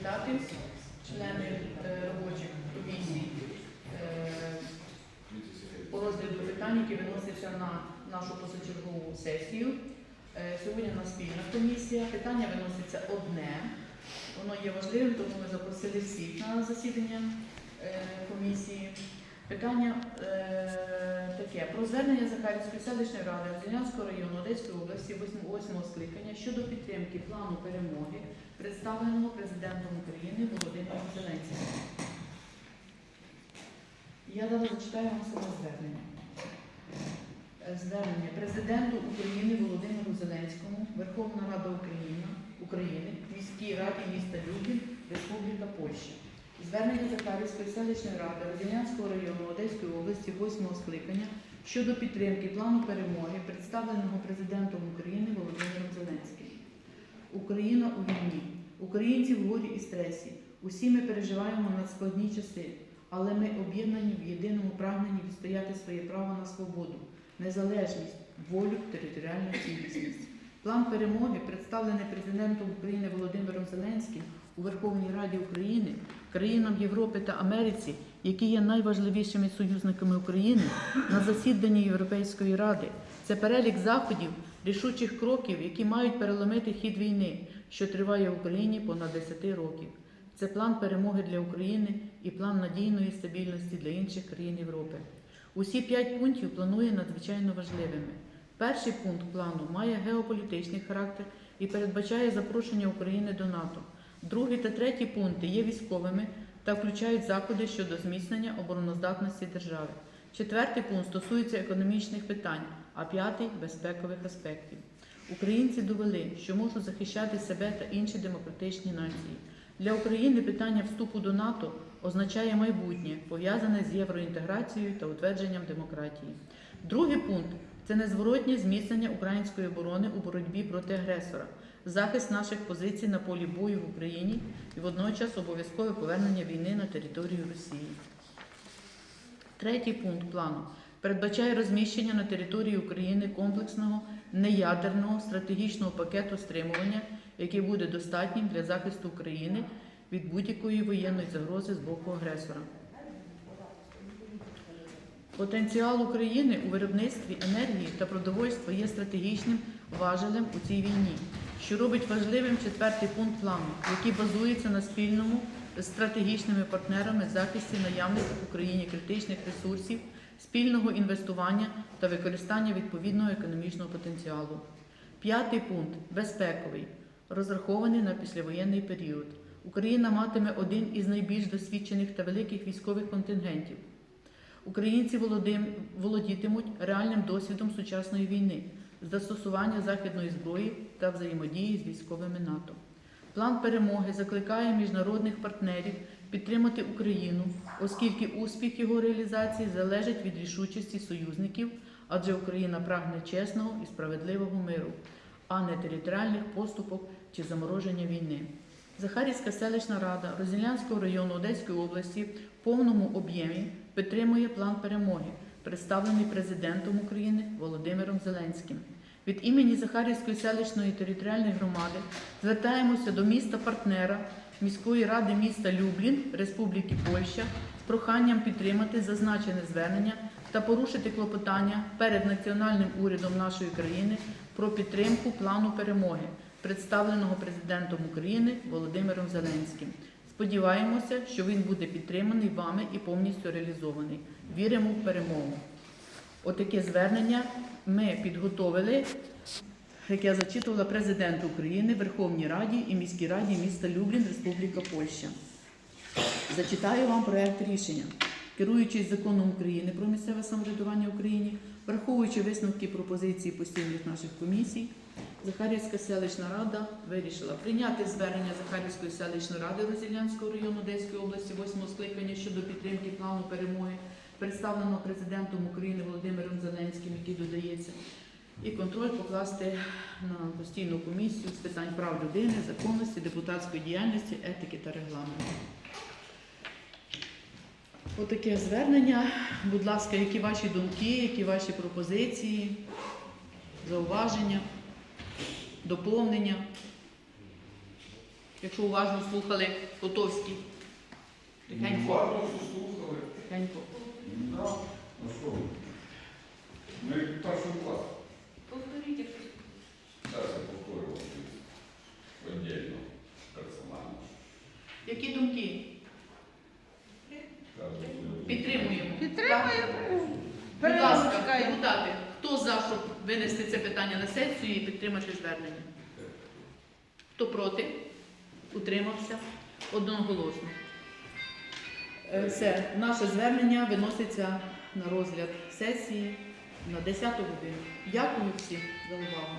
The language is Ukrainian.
привітати члени е, робочих комісій е, по розгляду питань, які виносяться на нашу позачергову сесію. Е, Сьогодні у нас спільна комісія. Питання виноситься одне. Воно є важливим, тому ми запросили всіх на засідання комісії. Питання про звернення Захарівської селищної ради Озерянського району Одеської області 8 сккликання щодо підтримки плану перемоги, представленого президентом України Володимиром Зеленським. Я зараз зачитаю вам саме звернення. Е, Звернення президенту України Володимиру Зеленському, Верховна Рада України, України, міській раді міста Люблін, Республіка Польща. Звернення Захарівської селищної ради Родинянського району Одеської області 8 скликання щодо підтримки плану перемоги, представленого президентом України Володимиром Зеленським. Україна у війні, українці в горі і стресі. Усі ми переживаємо надскладні часи, але ми об'єднані в єдиному прагненні відстояти своє право на свободу, незалежність, волю, територіальну цілісність. План перемоги, представлений президентом України Володимиром Зеленським у Верховній Раді України, країнам Європи та Америці, які є найважливішими союзниками України на засіданні Європейської ради. Це перелік заходів, рішучих кроків, які мають переломити хід війни, що триває в Україні понад 10 років. Це план перемоги для України і план надійної стабільності для інших країн Європи. Усі п'ять пунктів планує надзвичайно важливими. Перший пункт плану має геополітичний характер і передбачає запрошення України до НАТО. Другий та третій пункти є військовими та включають заходи щодо зміцнення обороноздатності держави. Четвертий пункт стосується економічних питань, а п'ятий безпекових аспектів. Українці довели, що можуть захищати себе та інші демократичні нації. Для України питання вступу до НАТО означає майбутнє, пов'язане з євроінтеграцією та утвердженням демократії. Другий пункт це незворотнє зміцнення української оборони у боротьбі проти агресора, захист наших позицій на полі бою в Україні і водночас обов'язкове повернення війни на територію Росії. Третій пункт плану передбачає розміщення на території України комплексного неядерного стратегічного пакету стримування, який буде достатнім для захисту України від будь-якої воєнної загрози з боку агресора. Потенціал України у виробництві енергії та продовольства є стратегічним важелем у цій війні, що робить важливим четвертий пункт плану, який базується на спільному з стратегічними партнерами захисті наявних в Україні критичних ресурсів, спільного інвестування та використання відповідного економічного потенціалу. П'ятий пункт безпековий, розрахований на післявоєнний період. Україна матиме один із найбільш досвідчених та великих військових контингентів. Українці володим- володітимуть реальним досвідом сучасної війни, застосування західної зброї та взаємодії з військовими НАТО. План перемоги закликає міжнародних партнерів підтримати Україну, оскільки успіх його реалізації залежить від рішучості союзників, адже Україна прагне чесного і справедливого миру, а не територіальних поступок чи замороження війни. Захарівська селищна рада Розділянського району Одеської області в повному об'ємі підтримує план перемоги, представлений президентом України Володимиром Зеленським. Від імені Захарівської селищної територіальної громади звертаємося до міста-партнера міської ради міста Люблін Республіки Польща з проханням підтримати зазначене звернення та порушити клопотання перед національним урядом нашої країни про підтримку плану перемоги, представленого президентом України Володимиром Зеленським. Сподіваємося, що він буде підтриманий вами і повністю реалізований. Віримо в перемогу. Отаке звернення ми підготовили, як я зачитувала президент України, Верховній Раді і міській раді міста Люблін, Республіка Польща. Зачитаю вам проект рішення. Керуючись законом України про місцеве самоврядування в Україні, враховуючи висновки пропозиції постійних наших комісій, Захарівська селищна рада вирішила прийняти звернення Захарівської селищної ради Розілянського району Одеської області 8 скликання щодо підтримки плану перемоги, представленого президентом України Володимиром Зеленським, який додається, і контроль покласти на постійну комісію з питань прав людини, законності, депутатської діяльності, етики та регламенту. Отаке звернення. Будь ласка, які ваші думки, які ваші пропозиції, зауваження, доповнення? Якщо уважно слухали Котовський. Тихенько, слухали. тихенько. Ну що? ви? Ми перший клас. Повторіть, якщо Зараз я повторював віддільно, персонально. Які думки? Підтримуємо. Підтримуємо. Будь ласка, депутати, хто за, щоб винести це питання на сесію і підтримати звернення? Хто проти? Утримався? Одноголосно. Е, Все, наше звернення виноситься на розгляд сесії на 10 годину. Дякую всім за увагу.